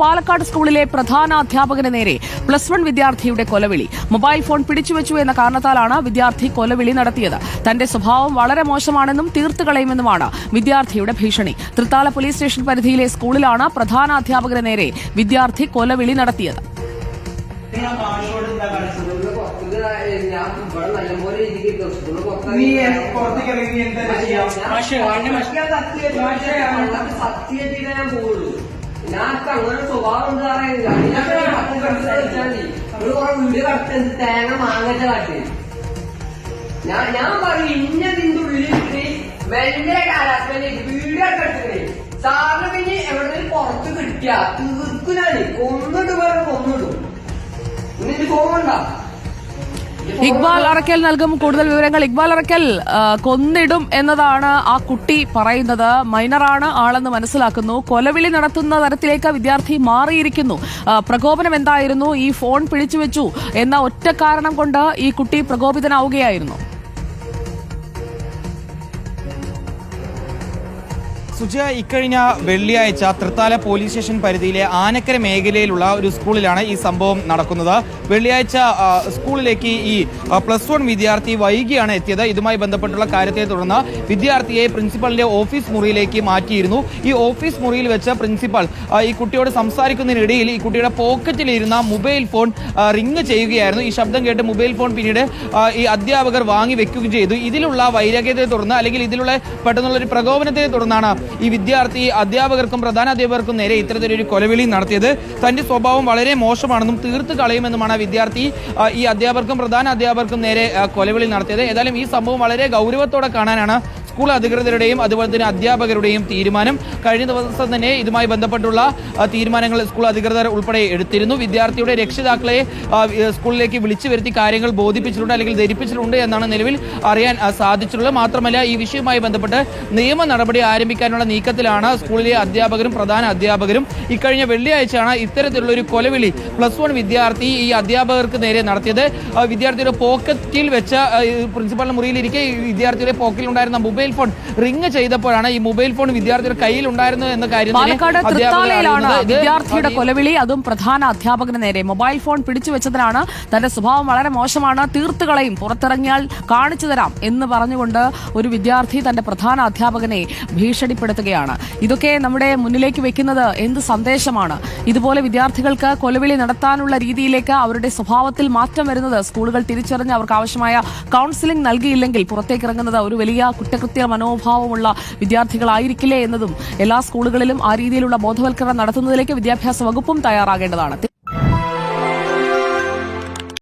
പാലക്കാട് സ്കൂളിലെ പ്രധാന അധ്യാപകന് നേരെ പ്ലസ് വൺ വിദ്യാർത്ഥിയുടെ കൊലവിളി. മൊബൈൽ ഫോൺ പിടിച്ചുവെച്ചു എന്ന കാരണത്താലാണ് വിദ്യാർത്ഥി കൊലവിളി നടത്തിയത്. തന്റെ സ്വഭാവം വളരെ മോശമാണെന്നും തീർത്തു കളയുമെന്നുമാണ് വിദ്യാർത്ഥിയുടെ ഭീഷണി. തൃത്താല പോലീസ് സ്റ്റേഷൻ പരിധിയിലെ സ്കൂളിലാണ് പ്രധാന അധ്യാപകന് നേരെ വിദ്യാർത്ഥി കൊലവിളി നടത്തിയത്. ഞാൻ പോകുള്ളൂ ഞാൻ എന്താ അങ്ങനെ സ്വഭാവം ഒരു കുറെ വീട് കടത്ത് തേങ്ങ മാങ്ങച്ച കാട്ടി ഞാൻ ഞാൻ പറയും ഇന്ന നിന്റെ ഉള്ളിലിട്ട് വലിയ കാലാത്മനെ വീട് കെട്ടുന്നേ സാറിന് പിന്നെ എവിടെ പുറത്ത് കിട്ടിയ തീർക്കുനാണ് കൊന്നിട്ട് വേറെ കൊന്നിടും. ഇന്നിട്ട് കോമുണ്ടോ ഇക്ബാൽ അറക്കൽ നൽകും. കൂടുതൽ വിവരങ്ങൾ ഇക്ബാൽ അറക്കൽ കൊന്നിടും എന്നതാണ് ആ കുട്ടി പറയുന്നത്. മൈനറാണ് ആളെന്ന് മനസ്സിലാക്കുന്നു. കൊലവിളി നടത്തുന്ന തരത്തിലേക്ക് വിദ്യാർത്ഥി മാറിയിരിക്കുന്നു. പ്രകോപനം എന്തായിരുന്നു? ഈ ഫോൺ പിടിച്ചുവെച്ചു എന്ന ഒറ്റ കാരണം കൊണ്ട് ഈ കുട്ടി പ്രകോപിതനാവുകയായിരുന്നു. സുജ ഇക്കഴിഞ്ഞ വെള്ളിയാഴ്ച തൃത്താല പോലീസ് സ്റ്റേഷൻ പരിധിയിലെ ആനക്കര മേഖലയിലുള്ള ഒരു സ്കൂളിലാണ് ഈ സംഭവം നടക്കുന്നത്. വെള്ളിയാഴ്ച സ്കൂളിലേക്ക് ഈ പ്ലസ് വൺ വിദ്യാർത്ഥി വൈകിയാണ് എത്തിയത്. ഇതുമായി ബന്ധപ്പെട്ടുള്ള കാര്യത്തെ തുടർന്ന് വിദ്യാർത്ഥിയെ പ്രിൻസിപ്പളിന്റെ ഓഫീസ് മുറിയിലേക്ക് മാറ്റിയിരുന്നു. ഈ ഓഫീസ് മുറിയിൽ വെച്ച പ്രിൻസിപ്പൽ ഈ കുട്ടിയോട് സംസാരിക്കുന്നതിനിടയിൽ ഈ കുട്ടിയുടെ പോക്കറ്റിലിരുന്ന മൊബൈൽ ഫോൺ റിങ് ചെയ്യുകയായിരുന്നു. ഈ ശബ്ദം കേട്ട് മൊബൈൽ ഫോൺ പിന്നീട് ഈ അധ്യാപകർ വാങ്ങി വെക്കുകയും ചെയ്തു. ഇതിലുള്ള വൈരാഗ്യത്തെ തുടർന്ന് അല്ലെങ്കിൽ ഇതിലുള്ള പെട്ടെന്നുള്ള ഒരു പ്രകോപനത്തെ തുടർന്നാണ് ഈ വിദ്യാർത്ഥി അധ്യാപകർക്കും പ്രധാന അധ്യാപകർക്കും നേരെ ഇത്തരത്തിലൊരു കൊലവിളി നടത്തിയത്. തന്റെ സ്വഭാവം വളരെ മോശമാണെന്നും തീർത്ത് കളയുമെന്നുമാണ് വിദ്യാർത്ഥി ഈ അധ്യാപകർക്കും പ്രധാന അധ്യാപകർക്കും നേരെ കൊലവിളി നടത്തിയത്. ഏതായാലും ഈ സംഭവം വളരെ ഗൗരവത്തോടെ കാണാനാണ് സ്കൂൾ അധികൃതരുടെയും അതുപോലെ തന്നെ അധ്യാപകരുടെയും തീരുമാനം കഴിഞ്ഞ ദിവസം തന്നെ ഇതുമായി ബന്ധപ്പെട്ടുള്ള തീരുമാനങ്ങൾ സ്കൂൾ അധികൃതർ ഉൾപ്പെടെ എടുത്തിരുന്നു. വിദ്യാർത്ഥിയുടെ രക്ഷിതാക്കളെ സ്കൂളിലേക്ക് വിളിച്ചു വരുത്തി കാര്യങ്ങൾ ബോധിപ്പിച്ചിട്ടുണ്ട് അല്ലെങ്കിൽ ധരിപ്പിച്ചിട്ടുണ്ട് എന്നാണ് നിലവിൽ അറിയാൻ സാധിച്ചിട്ടുള്ളത്. മാത്രമല്ല ഈ വിഷയവുമായി ബന്ധപ്പെട്ട് നിയമ നടപടി ആരംഭിക്കാനുള്ള നീക്കത്തിലാണ് സ്കൂളിലെ അധ്യാപകരും പ്രധാന അധ്യാപകരും. ഇക്കഴിഞ്ഞ വെള്ളിയാഴ്ചയാണ് ഇത്തരത്തിലുള്ള ഒരു കൊലവിളി പ്ലസ് വൺ വിദ്യാർത്ഥി ഈ അധ്യാപകർക്ക് നേരെ നടത്തിയത്. വിദ്യാർത്ഥിയുടെ പോക്കറ്റിൽ വെച്ച പ്രിൻസിപ്പാളിന്റെ മുറിയിലിരിക്കെ വിദ്യാർത്ഥിയുടെ പോക്കറ്റിൽ ഉണ്ടായിരുന്ന മൊബൈൽ ഫോൺ റിങ് ചെയ്തപ്പോഴാണ് ഈ മൊബൈൽ ഫോൺ വിദ്യാർത്ഥിയുടെ കയ്യിൽ ഉണ്ടായിരുന്നു എന്ന കാര്യം വിദ്യാർത്ഥിയുടെ കൊലവിളി അതും പ്രധാന അധ്യാപകന് നേരെ. മൊബൈൽ ഫോൺ പിടിച്ചു വെച്ചതിനാണ് തന്റെ സ്വഭാവം വളരെ മോശമാണ്. തീർത്തുകളയും പുറത്തിറങ്ങിയാൽ കാണിച്ചു തരാം എന്ന് പറഞ്ഞുകൊണ്ട് ഒരു വിദ്യാർത്ഥി തന്റെ പ്രധാന അധ്യാപകനെ ഭീഷണിപ്പെടുത്തുകയാണ്. ഇതൊക്കെ നമ്മുടെ മുന്നിലേക്ക് വെക്കുന്നത് എന്ത് സന്ദേശമാണ്? ഇതുപോലെ വിദ്യാർത്ഥികൾക്ക് കൊലവിളി നടത്താനുള്ള രീതിയിലേക്ക് അവരുടെ സ്വഭാവത്തിൽ മാറ്റം വരുന്നത് സ്കൂളുകൾ തിരിച്ചറിഞ്ഞ് അവർക്ക് ആവശ്യമായ കൗൺസിലിംഗ് നൽകിയില്ലെങ്കിൽ പുറത്തേക്ക് ഇറങ്ങുന്നത് ഒരു വലിയ കുറ്റകൃത്യ മനോഭാവമുള്ള വിദ്യാർത്ഥികളായിരിക്കില്ലേ എന്നതും എല്ലാ സ്കൂളുകളിലും ആ രീതിയിലുള്ള ബോധവൽക്കരണം നടത്തുന്നതിലേക്ക് വിദ്യാഭ്യാസ വകുപ്പും തയ്യാറാകേണ്ടതാണ്.